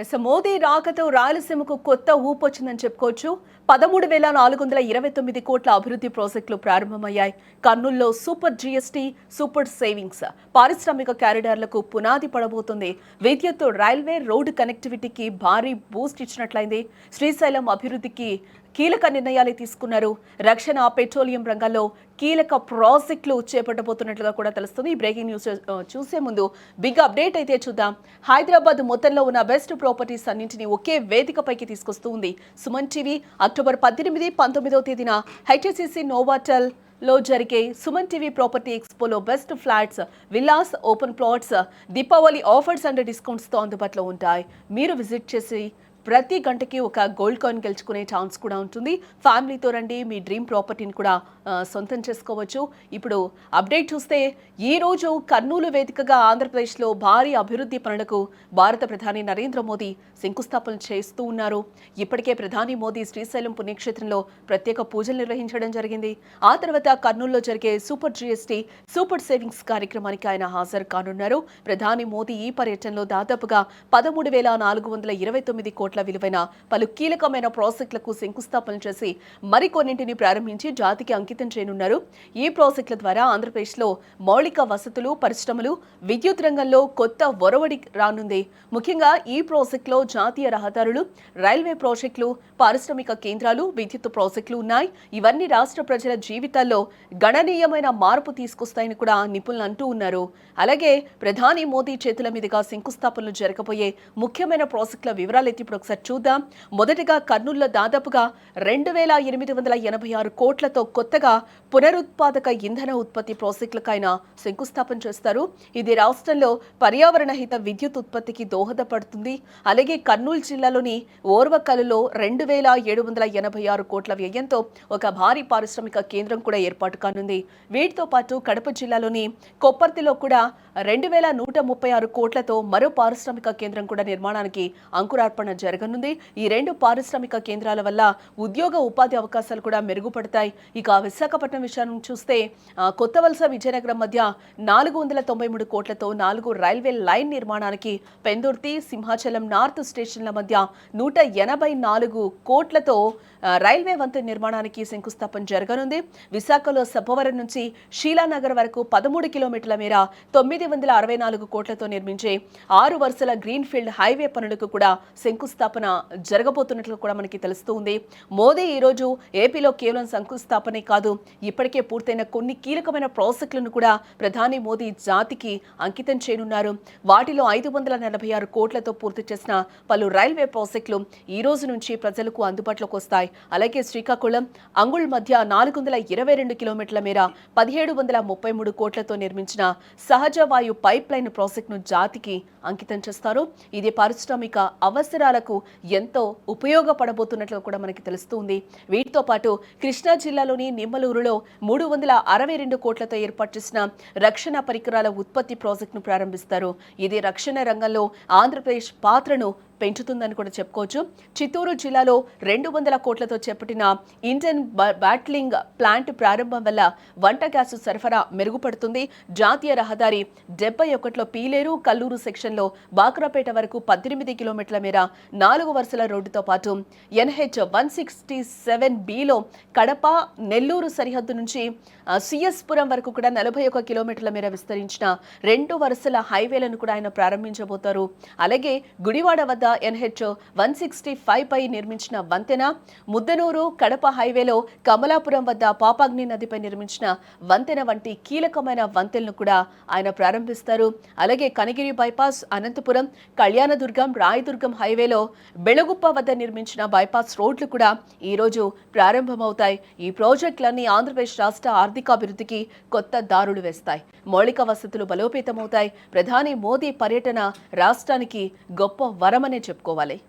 Yes Modi రాకతో రాయలసీమకు కొత్త ఊపు వచ్చిందని చెప్పుకోవచ్చు. పదమూడు వేల నాలుగు వందల ఇరవై తొమ్మిది కోట్ల అభివృద్ధి ప్రాజెక్టులు ప్రారంభమయ్యాయి. కర్నూల్లో సూపర్ జీఎస్టీ సూపర్ సేవింగ్స్. పారిశ్రామిక క్యారిడార్లకు పునాది పడబోతుంది. విద్యుత్ రైల్వే రోడ్డు కనెక్టివిటీకి భారీ బూస్ట్ ఇచ్చినట్లయింది. శ్రీశైలం అభివృద్ధికి కీలక నిర్ణయాలు తీసుకున్నారు. రక్షణ పెట్రోలియం రంగంలో కీలక ప్రాజెక్టులు చేపట్టబోతున్నట్లుగా కూడా తెలుస్తుంది. ఈ బ్రేకింగ్ న్యూస్ చూసే ముందు బిగ్ అప్డేట్ అయితే చూద్దాం. హైదరాబాద్ మొత్తంలో ఉన్న బెస్ట్ ప్రాపర్టీస్ అన్నింటినీ ఒకే వేదికపైకి తీసుకొస్తూ ఉంది. సుమన్ టీవీ అక్టోబర్ పద్దెనిమిది పంతొమ్మిదవ తేదీన హెచ్ఎస్సిసి నోవాటల్లో జరిగే Suman TV property ఎక్స్పోలో best flats villas open plots Deepavali offers and డిస్కౌంట్స్తో అందుబాటులో ఉంటాయి. మీరు విజిట్ చేసి ప్రతి గంటకి ఒక గోల్డ్ కాయిన్ గెలుచుకునే ఛాన్స్ కూడా ఉంటుంది. ఫ్యామిలీతో రండి మీ డ్రీమ్ ప్రాపర్టీని కూడా సొంతం చేసుకోవచ్చు. ఇప్పుడు అప్డేట్ చూస్తే ఈ రోజు కర్నూలు వేదికగా ఆంధ్రప్రదేశ్లో భారీ అభివృద్ధి పనులకు భారత ప్రధాని నరేంద్ర మోదీ శంకుస్థాపన చేస్తూ ఉన్నారు. ఇప్పటికే ప్రధాని మోదీ శ్రీశైలం పుణ్యక్షేత్రంలో ప్రత్యేక పూజలు నిర్వహించడం జరిగింది. ఆ తర్వాత కర్నూలులో జరిగే సూపర్ జీఎస్టీ సూపర్ సేవింగ్స్ కార్యక్రమానికి ఆయన హాజరు కానున్నారు. ప్రధాని మోదీ ఈ పర్యటనలో దాదాపుగా పదమూడు వేల నాలుగు వందల ఇరవై తొమ్మిది కోట్ల విలువైన పలు కీలకమైన ప్రాజెక్టులకు శంకుస్థాపన చేసి మరికొన్నింటిని ప్రారంభించి జాతికి అంకితం చేయనున్నారు. ఈ ప్రాజెక్టుల ద్వారా ఆంధ్రప్రదేశ్లో మౌలిక వసతులు పరిశ్రమలు విద్యుత్ రంగంలో కొత్త ఒరవడి రానుంది. ముఖ్యంగా ఈ ప్రాజెక్టులో జాతీయ రహదారులు రైల్వే ప్రాజెక్టులు పారిశ్రామిక కేంద్రాలు విద్యుత్ ప్రాజెక్టులు ఉన్నాయి. ఇవన్నీ రాష్ట్ర ప్రజల జీవితాల్లో గణనీయమైన మార్పు తీసుకొస్తాయని కూడా నిపుణులు అంటూ ఉన్నారు. అలాగే ప్రధాని మోదీ చేతుల మీదుగా శంకుస్థాపనలు జరగబోయే ముఖ్యమైన ప్రాజెక్టుల వివరాలు ఎత్తి ఇప్పుడు ఒకసారి చూద్దాం. మొదటగా కర్నూలులో దాదాపుగా రెండు వేల ఎనిమిది వందల ఎనభై ఆరు కోట్లతో కొత్తగా పునరుత్పాదక ఇంధన ఉత్పత్తి ప్రాజెక్టులకు ఆయన శంకుస్థాపన చేస్తారు. ఇది రాష్ట్రంలో పర్యావరణ హిత విద్యుత్ ఉత్పత్తికి దోహదపడుతుంది. అలాగే కర్నూలు జిల్లాలోని ఓర్వకలులో రెండు వేల ఏడు వందల ఎనభై ఆరు కోట్ల వ్యయంతో ఒక భారీ పారిశ్రామిక కేంద్రం కూడా ఏర్పాటు కానుంది. వీటితో పాటు కడప జిల్లాలోని కొప్పర్తిలో కూడా రెండు వేల నూట ముప్పై ఆరు కోట్లతో మరో పారిశ్రామిక కేంద్రం కూడా నిర్మాణానికి అంకురార్పణ జరగనుంది. ఈ రెండు పారిశ్రామిక కేంద్రాల వల్ల ఉద్యోగ ఉపాధి అవకాశాలు కూడా మెరుగుపడతాయి. ఇక విశాఖపట్నం విషయాన్ని చూస్తే కొత్త వలస విజయనగరం మధ్య నాలుగు వందల తొంభై మూడు కోట్లతో నాలుగు రైల్వే లైన్ నిర్మాణానికి పెందుర్తి సింహాచలం నార్త్ స్టేషన్ల మధ్య నూట ఎనభై నాలుగు కోట్లతో రైల్వే వంతెన నిర్మాణానికి శంకుస్థాపన జరగనుంది. విశాఖలో సబ్బవరం నుంచి షీలానగర్ వరకు పదమూడు కిలోమీటర్ల మేర తొమ్మిది వందల అరవై నాలుగు కోట్లతో నిర్మించే ఆరు వరుసల గ్రీన్ ఫీల్డ్ హైవే పనులకు కూడా శంకుస్థాపన జరగబోతున్నట్లు కూడా మనకి తెలుస్తూ ఉంది. మోదీ ఈరోజు ఏపీలో కేవలం శంకుస్థాపనే కాదు ఇప్పటికే పూర్తయిన కొన్ని కీలకమైన ప్రాజెక్టులను కూడా ప్రధాని మోదీ జాతికి అంకితం చేయనున్నారు. వాటిలో ఐదు వందల నలభై ఆరు కోట్లతో పూర్తి చేసిన పలు రైల్వే ప్రాజెక్టులు ఈ రోజు నుంచి ప్రజలకు అందుబాటులోకి వస్తాయి. అలాగే శ్రీకాకుళం అంగుళ్ మధ్య నాలుగు వందల ఇరవై రెండు కిలోమీటర్ల మేర పదిహేడు వందల ముప్పై మూడు కోట్లతో నిర్మించిన సహజ వాయు పైప్ లైన్ ప్రాజెక్టును జాతికి అంకితం చేస్తారు. ఇది పారిశ్రామిక అవసరాలకు ఎంతో ఉపయోగపడబోతున్నట్లు కూడా మనకి తెలుస్తుంది. వీటితో పాటు కృష్ణా జిల్లాలోని నిమ్మలూరులో మూడు వందల అరవై రెండు కోట్లతో ఏర్పాటు చేసిన రక్షణ పరికరాల ఉత్పత్తి ప్రాజెక్టును ప్రారంభిస్తారు. ఇది రక్షణ రంగంలో ఆంధ్రప్రదేశ్ పాత్రను పెంచుతుందని కూడా చెప్పుకోవచ్చు. చిత్తూరు జిల్లాలో రెండు వందల కోట్లతో చేపట్టిన ఇండియన్ బ్యాట్లింగ్ ప్లాంట్ ప్రారంభం వల్ల వంట గ్యాసు సరఫరా మెరుగుపడుతుంది. జాతీయ రహదారి డెబ్బై ఒకటిలో పీలేరు కల్లూరు సెక్షన్లో బాక్రాపేట వరకు పద్దెనిమిది కిలోమీటర్ల మేర నాలుగు వరుసల రోడ్డుతో పాటు ఎన్హెచ్ వన్ సిక్స్టీ సెవెన్ బిలో కడప నెల్లూరు సరిహద్దు నుంచి సిఎస్పురం వరకు కూడా నలభై ఒక కిలోమీటర్ల మేర విస్తరించిన రెండు వరుసల హైవేలను కూడా ఆయన ప్రారంభించబోతారు. అలాగే గుడివాడ వద్ద ఎన్హెచ్ వన్ సిక్స్టీ ఫైవ్ పై నిర్మించిన వంతెన ముద్దనూరు కడప హైవేలో కమలాపురం వద్ద పాపాగ్ని నదిపై నిర్మించిన వంతెన వంటి కీలకమైన వంతెలను కూడా ఆయన ప్రారంభిస్తారు. అలాగే కనగిరి బైపాస్ అనంతపురం కళ్యాణదుర్గం రాయదుర్గం హైవేలో బెళగుప్ప వద్ద నిర్మించిన బైపాస్ రోడ్లు కూడా ఈరోజు ప్రారంభమవుతాయి. ఈ ప్రాజెక్టులన్నీ ఆంధ్రప్రదేశ్ రాష్ట్ర ఆర్థికాభివృద్ధికి కొత్త దారులు వేస్తాయి. మౌలిక వసతులు బలోపేతమవుతాయి. ప్రధాని మోదీ పర్యటన రాష్ట్రానికి గొప్ప వరమని చెప్పుకోవాలి.